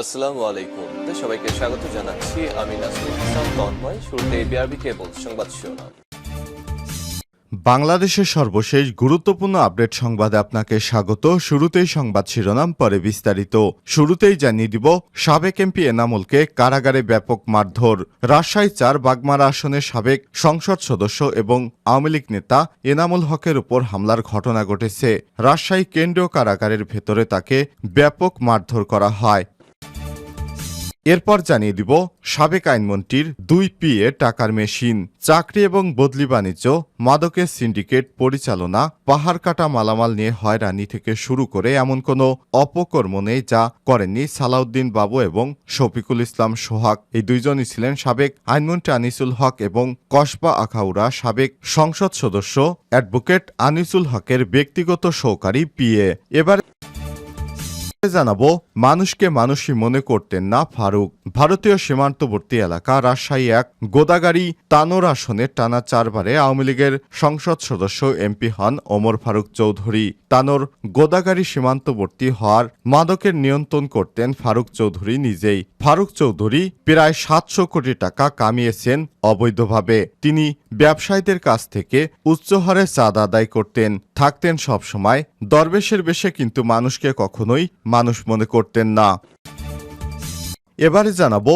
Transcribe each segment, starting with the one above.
আসসালামু আলাইকুম। সবাইকে স্বাগত জানাচ্ছি। আমি তন্ময়। শুরুতে বিআরবি কেবল সংবাদ শিরোনাম। বাংলাদেশের সর্বশেষ গুরুত্বপূর্ণ আপডেট সংবাদে আপনাকে স্বাগত। শুরুতেই সংবাদ শিরোনাম, পরে বিস্তারিত। শুরুতেই জানিয়ে দিব, সাবেক এমপি এনামুলকে কারাগারে ব্যাপক মারধর। রাজশাহী চার বাগমারা আসনের সাবেক সংসদ সদস্য এবং আওয়ামী লীগ নেতা এনামুল হকের উপর হামলার ঘটনা ঘটেছে। রাজশাহী কেন্দ্রীয় কারাগারের ভেতরে তাকে ব্যাপক মারধর করা হয়। এরপর জানিয়ে দিব, সাবেক আইনমন্ত্রীর দুই পিএ টাকার মেশিন, চাকরি এবং বদলি বাণিজ্য, মাদকের সিন্ডিকেট পরিচালনা, পাহাড় কাটা মালামাল নিয়ে হয়রানি থেকে শুরু করে এমন কোনো অপকর্ম নেই যা করেননি সালাউদ্দিন বাবু এবং শফিকুল ইসলাম সোহাগ। এই দুইজনই ছিলেন সাবেক আইনমন্ত্রী আনিসুল হক এবং কসবা আখাউড়া সাবেক সংসদ সদস্য অ্যাডভোকেট আনিসুল হকের ব্যক্তিগত সহকারী পিএ। এবার জানাব, মানুষকে মানুষই মনে করতেন না ফারুক। ভারতীয় সীমান্তবর্তী এলাকা রাজশাহী এক গোদাগাড়ি তানোর আসনে টানা চারবারে আওয়ামী লীগের সংসদ সদস্য এমপি হন ওমর ফারুক চৌধুরী। তানোর গোদাগাড়ি সীমান্তবর্তী হওয়ার মাদকের নিয়ন্ত্রণ করতেন ফারুক চৌধুরী নিজেই। ফারুক চৌধুরী প্রায় সাতশো কোটি টাকা কামিয়েছেন অবৈধভাবে। তিনি ব্যবসায়ীদের কাছ থেকে উচ্চহারে চাঁদ আদায় করতেন। থাকতেন সবসময়, দরবেশের বেশে কিন্তু মানুষকে কখনোই মানুষ মনে করতেন না। এবারে জানাব,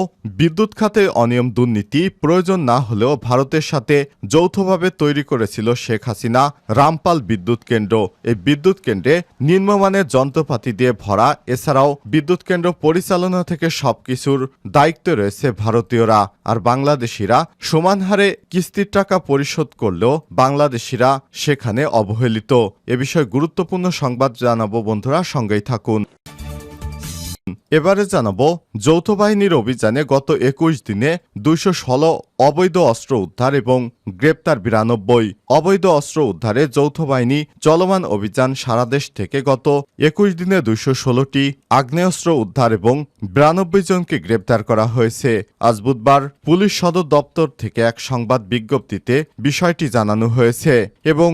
বিদ্যুৎ খাতে অনিয়ম দুর্নীতি প্রয়োজন না হলেও ভারতের সাথে যৌথভাবে তৈরি করেছিল শেখ হাসিনা রামপাল বিদ্যুৎ কেন্দ্র। এই বিদ্যুৎ কেন্দ্রে নিম্নমানের যন্ত্রপাতি দিয়ে ভরা, এছাড়াও বিদ্যুৎ কেন্দ্র পরিচালনা থেকে সবকিছুর দায়িত্বে রয়েছে ভারতীয়রা। আর বাংলাদেশিরা সমান হারে কিস্তির টাকা পরিশোধ করলেও বাংলাদেশিরা সেখানে অবহেলিত। এ বিষয়ে গুরুত্বপূর্ণ সংবাদ জানাব বন্ধুরা, সঙ্গেই থাকুন। এবারে জানাব, যৌথ বাহিনীর অভিযানে গত একুশ দিনে দুইশো ষোলো অবৈধ অস্ত্র উদ্ধার এবং গ্রেপ্তার বিরানব্বই অবৈধ অস্ত্র উদ্ধারে যৌথ বাহিনী চলমান অভিযান সারা দেশ থেকে গত একুশ দিনে দুইশো ষোলোটি আগ্নেয়াস্ত্র উদ্ধার এবং বিরানব্বই জনকে গ্রেপ্তার করা হয়েছে। আজ বুধবার পুলিশ সদর দপ্তর থেকে এক সংবাদ বিজ্ঞপ্তিতে বিষয়টি জানানো হয়েছে এবং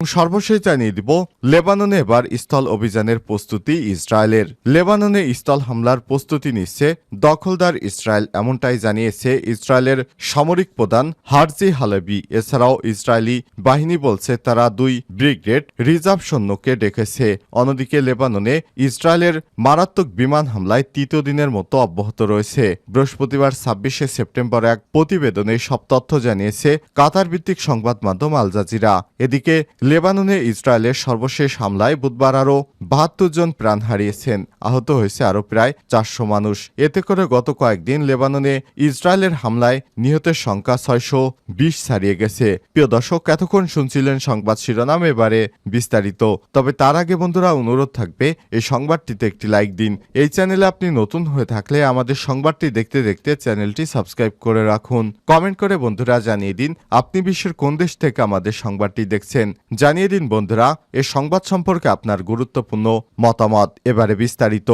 সর্বশেষ জানিয়ে দিব, লেবাননে এবার স্থল অভিযানের প্রস্তুতি ইসরায়েলের। লেবাননে স্থল হামলার প্রস্তুতি নিচ্ছে দখলদার ইসরায়েল, এমনটাই জানিয়েছে ইসরায়েলের সামরিক প্রধান হারজি হালেবি। এছাড়াও ইসরায়েলি বাহিনী বলছে তারা দুই ব্রিগেড রিজার্ভ সৈন্যকে ডেকেছে। অন্যদিকে লেবাননে ইসরায়েলের মারাত্মক বিমান হামলায় তৃতীয় দিনের মতো অব্যাহত রয়েছে। বৃহস্পতিবার ছাব্বিশে সেপ্টেম্বর এক প্রতিবেদনে সব তথ্য জানিয়েছে কাতার ভিত্তিক সংবাদ মাধ্যম আল জাজিরা। এদিকে লেবাননে ইসরায়েলের সর্বশেষ হামলায় বুধবার আরও বাহাত্তর জন প্রাণ হারিয়েছেন। আহত হয়েছে আরও প্রায় চারশো মানুষ। এতে করে গত কয়েকদিন লেবাননে ইসরায়েলের হামলায় নিহতের সংখ্যা ছয়শো বিশ ছাড়িয়ে গেছে। প্রিয় দর্শক, এতক্ষণ শুনছিলেন সংবাদ শিরোনাম, এবারে বিস্তারিত। তবে তার আগে বন্ধুরা, অনুরোধ থাকবে, এই সংবাদটিতে একটি লাইক দিন। এই চ্যানেলে আপনি নতুন হয়ে থাকলে আমাদের সংবাদটি দেখতে দেখতে চ্যানেলটি সাবস্ক্রাইব করে রাখুন। কমেন্ট করে বন্ধুরা জানিয়ে দিন, আপনি বিশ্বের কোন দেশ থেকে আমাদের সংবাদটি দেখছেন? জানিয়ে দিন বন্ধুরা এ সংবাদ সম্পর্কে আপনার গুরুত্বপূর্ণ মতামত এবারে বিস্তারিত।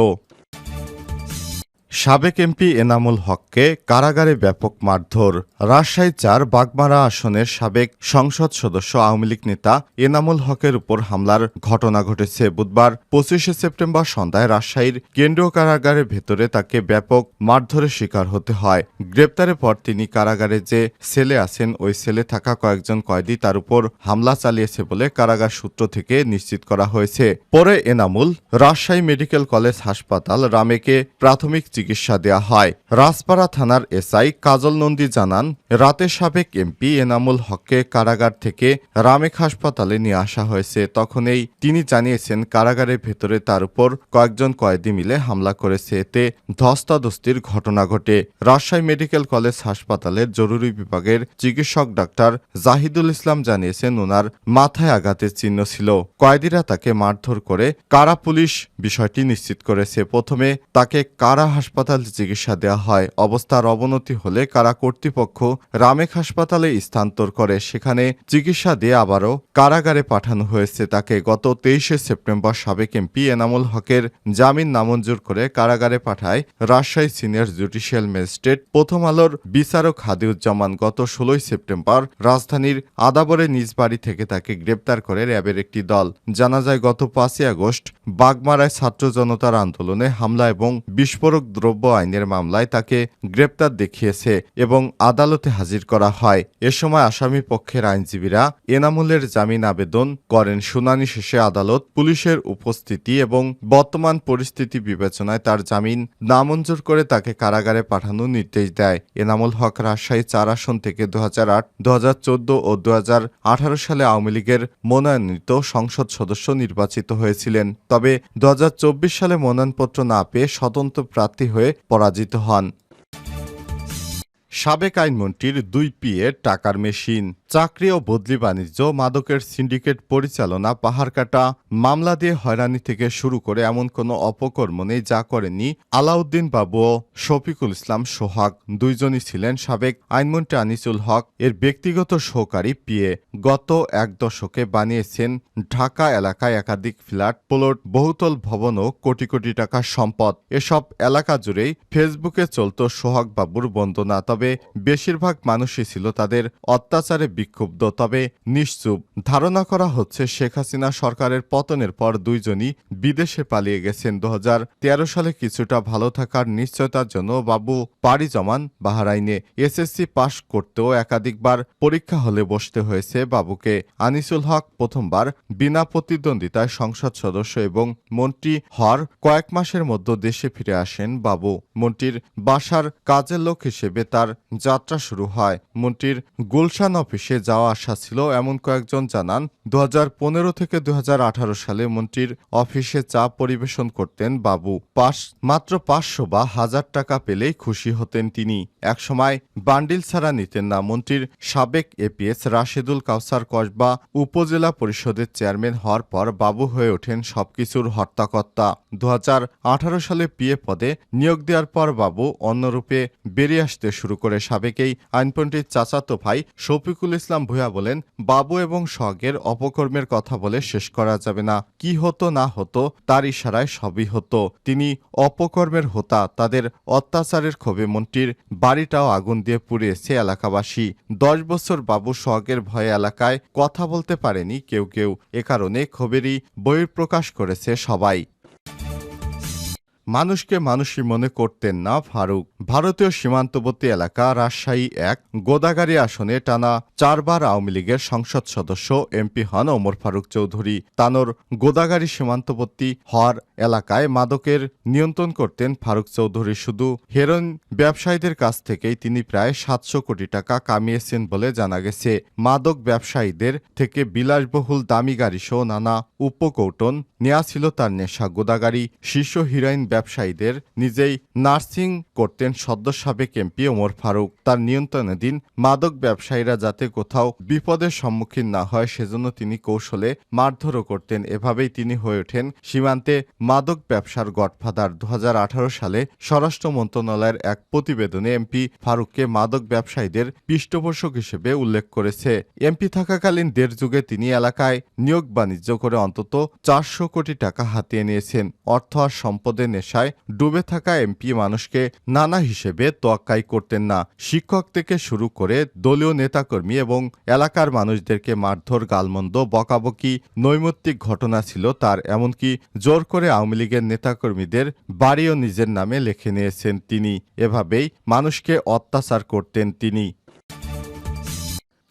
সাবেক এমপি এনামুল হককে কারাগারে ব্যাপক মারধর। রাজশাহী চার বাগমারা আসনের সাবেক সংসদ সদস্য আওয়ামী লীগ নেতা এনামুল হকের উপর হামলার ঘটনা ঘটেছে বুধবার, পঁচিশে সেপ্টেম্বর সন্ধ্যায় রাজশাহীর কেন্দ্রীয় কারাগারের ভেতরে তাকে ব্যাপক মারধরের শিকার হতে হয়। গ্রেপ্তারের পর তিনি কারাগারে যে সেলে আছেন, ওই সেলে থাকা কয়েকজন কয়েদি তার উপর হামলা চালিয়েছে বলে কারাগার সূত্র থেকে নিশ্চিত করা হয়েছে। পরে এনামুল রাজশাহী মেডিকেল কলেজ হাসপাতাল রামেকে প্রাথমিক চিকিৎসা দেওয়া হয়। রাজপাড়া থানার এসআই কাজল নন্দী জানান, রাতে সাবেক এমপি এনামুল হককে কারাগার থেকে রামেক হাসপাতালে নিয়ে আসা হয়েছে। তখনই তিনি জানিয়েছেন, কারাগারের ভেতরে তার উপর কয়েকজন কয়েদি মিলে হামলা করেছে। এতে ধস্তাধস্তির ঘটনা ঘটে। রাজশাহী মেডিকেল কলেজ হাসপাতালের জরুরি বিভাগের চিকিৎসক ডাক্তার জাহিদুল ইসলাম জানিয়েছেন, ওনার মাথায় আঘাতের চিহ্ন ছিল। কয়েদিরা তাকে মারধর করে কারা পুলিশ বিষয়টি নিশ্চিত করেছে। প্রথমে তাকে কারা হাসপাতাল হাসপাতালে চিকিৎসা দেওয়া হয়। অবস্থার অবনতি হলে কারা কর্তৃপক্ষ রামেক হাসপাতালে স্থানান্তর করে, সেখানে চিকিৎসা দিয়ে আবারও কারাগারে পাঠানো হয়েছে। তাকে গত তেইশে সেপ্টেম্বর সাবেক এমপি এনামুল হকের জামিন নামঞ্জুর করে কারাগারে পাঠায় রাজশাহী সিনিয়র জুডিশিয়াল ম্যাজিস্ট্রেট প্রথম আলোর বিচারক হাদিউজ্জামান গত ষোলোই সেপ্টেম্বর রাজধানীর আদাবরে নিজ বাড়ি থেকে তাকে গ্রেপ্তার করে র্যাবের একটি দল। জানা যায়, গত পাঁচই আগস্ট বাগমারায় ছাত্র জনতার আন্দোলনে হামলা এবং বিস্ফোরক দ্রব্য আইনের মামলায় তাকে গ্রেপ্তার দেখিয়েছে এবং আদালতে হাজির করা হয়। এ সময় আসামি পক্ষের আইনজীবীরা এনামুলের জামিন আবেদন করেন। শুনানি শেষে আদালত পুলিশের উপস্থিতি এবং বর্তমান পরিস্থিতি বিবেচনায় তার জামিন নামঞ্জুর করে তাকে কারাগারে পাঠানোর নির্দেশ দেয়। এনামুল হক রাজশাহী চার আসন থেকে দু হাজার আট দু হাজার চোদ্দ ও দু হাজার আঠারো সালে আওয়ামী লীগের মনোনয়নিত সংসদ সদস্য নির্বাচিত হয়েছিলেন। তবে দু হাজার চব্বিশ সালে মনোনয়নপত্র না পেয়ে স্বতন্ত্র প্রার্থী হয়ে পরাজিত হন। সাবেক আইনমন্ত্রীর দুই পিএ টাকার মেশিন। চাকরি ও বদলি বাণিজ্য, মাদকের সিন্ডিকেট পরিচালনা পাহাড়কাটা মামলা দিয়ে হয়রানি থেকে শুরু করে এমন কোনো অপকর্ম নেই যা করেনি আলাউদ্দিন বাবু ও শফিকুল ইসলাম সোহাগ। দুইজনই ছিলেন সাবেক আইনমন্ত্রী আনিসুল হক। এর ব্যক্তিগত সহকারী পিএ। গত এক দশকে বানিয়েছেন ঢাকা এলাকায় একাধিক ফ্ল্যাট, প্লট, বহুতল ভবন ও কোটি কোটি টাকার সম্পদ। এসব এলাকা জুড়েই ফেসবুকে চলত সোহাগ বাবুর বন্দনা। তবে বেশিরভাগ মানুষই ছিল তাদের অত্যাচারে বিক্ষুব্ধ। তবে নিশ্চুপ। ধারণা করা হচ্ছে শেখ হাসিনা সরকারের পতনের পর দুইজনই বিদেশে পালিয়ে গেছেন। দু হাজার তেরো সালে কিছুটা ভালো থাকার নিশ্চয়তার জন্য বাবু পাড়ি জমান বাহারাইনে। এসএসসি পাশ করতেও একাধিকবার পরীক্ষা হলে বসতে হয়েছে বাবুকে। আনিসুল হক প্রথমবার বিনা প্রতিদ্বন্দ্বিতায় সংসদ সদস্য এবং মন্ত্রী হওয়ার কয়েক মাসের মধ্যে দেশে ফিরে আসেন বাবু। মন্ত্রীর বাসার কাজের লোক হিসেবে তার যাত্রা শুরু হয়। মন্ত্রীর গুলশান অফিসে যাওয়া আসা ছিল, এমন কয়েকজন জানান দু হাজার পনেরো থেকে দু হাজার আঠারো সালে মন্ত্রীর অফিসে চা পরিবেশন করতেন বাবু। পাশ মাত্র পাঁচশো বা হাজার টাকা পেলেই খুশি হতেন তিনি। একসময় বান্ডিল ছাড়া নিতেন না মন্ত্রীর সাবেক এপিএস রাশেদুল কাউসার কসবা উপজেলা পরিষদের চেয়ারম্যান হওয়ার পর বাবু হয়ে ওঠেন সবকিছুর হর্তাকর্তা। দু হাজার আঠারো সালে পিএ পদে নিয়োগ দেওয়ার পর বাবু অন্যরূপে বেরিয়ে আসতে শুরু করে সাবেকেই আইনপন্ডিত চাচাতো ভাই শফিকুল ইসলাম ভূয়া বলেন, বাবু এবং সগের অপকর্মের কথা বলে শেষ করা যাবে না। কি হতো, না হতো, তার ইশারায় সবই হতো। তিনি অপকর্মের হোতা, তাদের অত্যাচারের ক্ষোভে মন্ত্রীর বাড়িটাও আগুন দিয়ে পুড়িয়েছে এলাকাবাসী। দশ বছর বাবু সোহাগের ভয়ে এলাকায় কথা বলতে পারেনি কেউ কেউ। এ কারণে ক্ষোভেরই বহিঃপ্রকাশ করেছে সবাই। মানুষকে মানুষই মনে করতেন না ফারুক ভারতীয় সীমান্তবর্তী এলাকা রাজশাহী এক গোদাগাড়ি আসনে টানা চারবার আওয়ামী লীগের সংসদ সদস্য এমপি হন ওমর ফারুক চৌধুরী। তানোর গোদাগাড়ি সীমান্তবর্তী হওয়ার এলাকায় মাদকের নিয়ন্ত্রণ করতেন ফারুক চৌধুরী। শুধু হেরোইন ব্যবসায়ীদের কাছ থেকেই তিনি প্রায় সাতশো কোটি টাকা কামিয়েছেন বলে জানা গেছে। মাদক ব্যবসায়ীদের থেকে বিলাসবহুল দামি গাড়ি সহ নানা উপকৌটন নেওয়া ছিল তার নেশা। গোদাগাড়ি শীর্ষ হিরোইন ব্যবসায়ীদের নিজেই নার্সিং করতেন সদ্য সাবেক এমপি ওমর ফারুক। তার নিয়ন্ত্রণাধীন মাদক ব্যবসায়ীরা যাতে কোথাও বিপদের সম্মুখীন না হয়, সেজন্য তিনি কৌশলে মারধরও করতেন। এভাবেই তিনি হয়ে ওঠেন সীমান্তে মাদক ব্যবসার গডফাদার। দু হাজার আঠারো সালে স্বরাষ্ট্র মন্ত্রণালয়ের এক প্রতিবেদনে এমপি ফারুককে মাদক ব্যবসায়ীদের পৃষ্ঠপোষক হিসেবে উল্লেখ করেছে। এমপি থাকাকালীন দেড় যুগে তিনি এলাকায় নিয়োগ বাণিজ্য করে অন্তত চারশো কোটি টাকা হাতিয়ে নিয়েছেন। অর্থ আর সম্পদের নেশায় ডুবে থাকা এমপি মানুষকে নানা হিসেবে তোয়াক্কাই করতেন না। শিক্ষক থেকে শুরু করে দলীয় নেতাকর্মী এবং এলাকার মানুষদেরকে মারধর, গালমন্দ, বকাবকি, নৈমিত্তিক ঘটনা ছিল তার, এমনকি জোর করে আওয়ামী লীগের নেতাকর্মীদের বাড়িও নিজের নামে লিখে নিয়েছেন তিনি। এভাবেই মানুষকে অত্যাচার করতেন তিনি।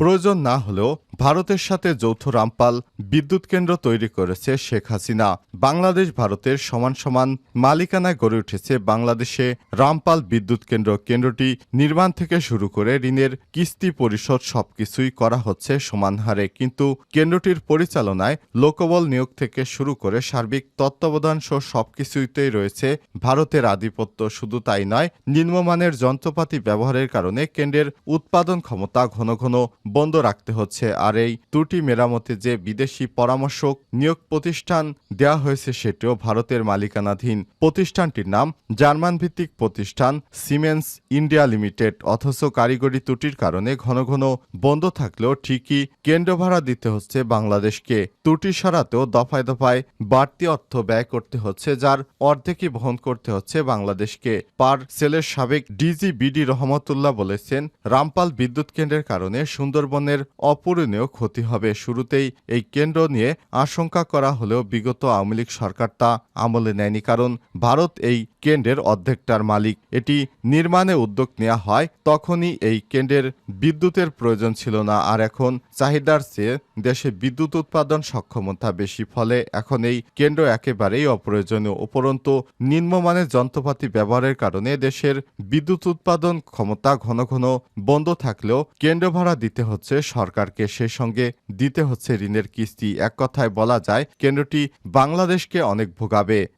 প্রয়োজন না হলেও ভারতের সাথে যৌথ রামপাল বিদ্যুৎ কেন্দ্র তৈরি করেছে শেখ হাসিনা। বাংলাদেশ ভারতের সমান সমান মালিকানায় গড়ে উঠেছে বাংলাদেশে রামপাল বিদ্যুৎ কেন্দ্র। কেন্দ্রটি নির্মাণ থেকে শুরু করে ঋণের কিস্তি পরিশোধ সবকিছুই করা হচ্ছে সমান হারে। কিন্তু কেন্দ্রটির পরিচালনায় লোকবল নিয়োগ থেকে শুরু করে সার্বিক তত্ত্বাবধান সহ সবকিছুইতেই রয়েছে ভারতের আধিপত্য। শুধু তাই নয়, নিম্নমানের যন্ত্রপাতি ব্যবহারের কারণে কেন্দ্রের উৎপাদন ক্ষমতা ঘন ঘন বন্ধ রাখতে হচ্ছে। আর এই ত্রুটি মেরামতে যে বিদেশি পরামর্শক নিয়োগ প্রতিষ্ঠান দেওয়া হয়েছে সেটিও ভারতের মালিকানাধীন প্রতিষ্ঠানটির নাম। জার্মান ভিত্তিক প্রতিষ্ঠান সিমেন্স ইন্ডিয়া লিমিটেড অথচ কারিগরি ত্রুটির কারণে ঘন ঘন বন্ধ থাকলেও ঠিকই কেন্দ্র ভাড়া দিতে হচ্ছে বাংলাদেশকে। ত্রুটি সরাতেও দফায় দফায় বাড়তি অর্থ ব্যয় করতে হচ্ছে, যার অর্ধেকই বহন করতে হচ্ছে বাংলাদেশকে। পার সেলের সাবেক ডিজি বিডি রহমতুল্লাহ বলেছেন, রামপাল বিদ্যুৎ কেন্দ্রের কারণে সুন্দরবনের অপূরণীয় ক্ষতি হবে। শুরুতেই এই কেন্দ্র নিয়ে আশঙ্কা করা হলেও বিগত আওয়ামী লীগ সরকার তা আমলে নেয়নি, কারণ ভারত এই কেন্দ্রের অর্ধেকটার মালিক। এটি নির্মাণে উদ্যোগ নেওয়া হয়, তখনই এই কেন্দ্রের বিদ্যুতের প্রয়োজন ছিল না, আর এখন চাহিদার চেয়ে দেশে বিদ্যুৎ উৎপাদন সক্ষমতা বেশি, ফলে এখন এই কেন্দ্র একেবারেই অপ্রয়োজনীয়। উপরন্তু, নিম্নমানের যন্ত্রপাতি ব্যবহারের কারণে দেশের বিদ্যুৎ উৎপাদন ক্ষমতা ঘন ঘন বন্ধ থাকলেও কেন্দ্র ভাড়া দিতে হচ্ছে, সরকারকে সে সঙ্গে দিতে হচ্ছে ঋণের কিস্তি। এক কথায় বলা যায়, কেন্দ্রটি বাংলাদেশকে অনেক ভোগাবে।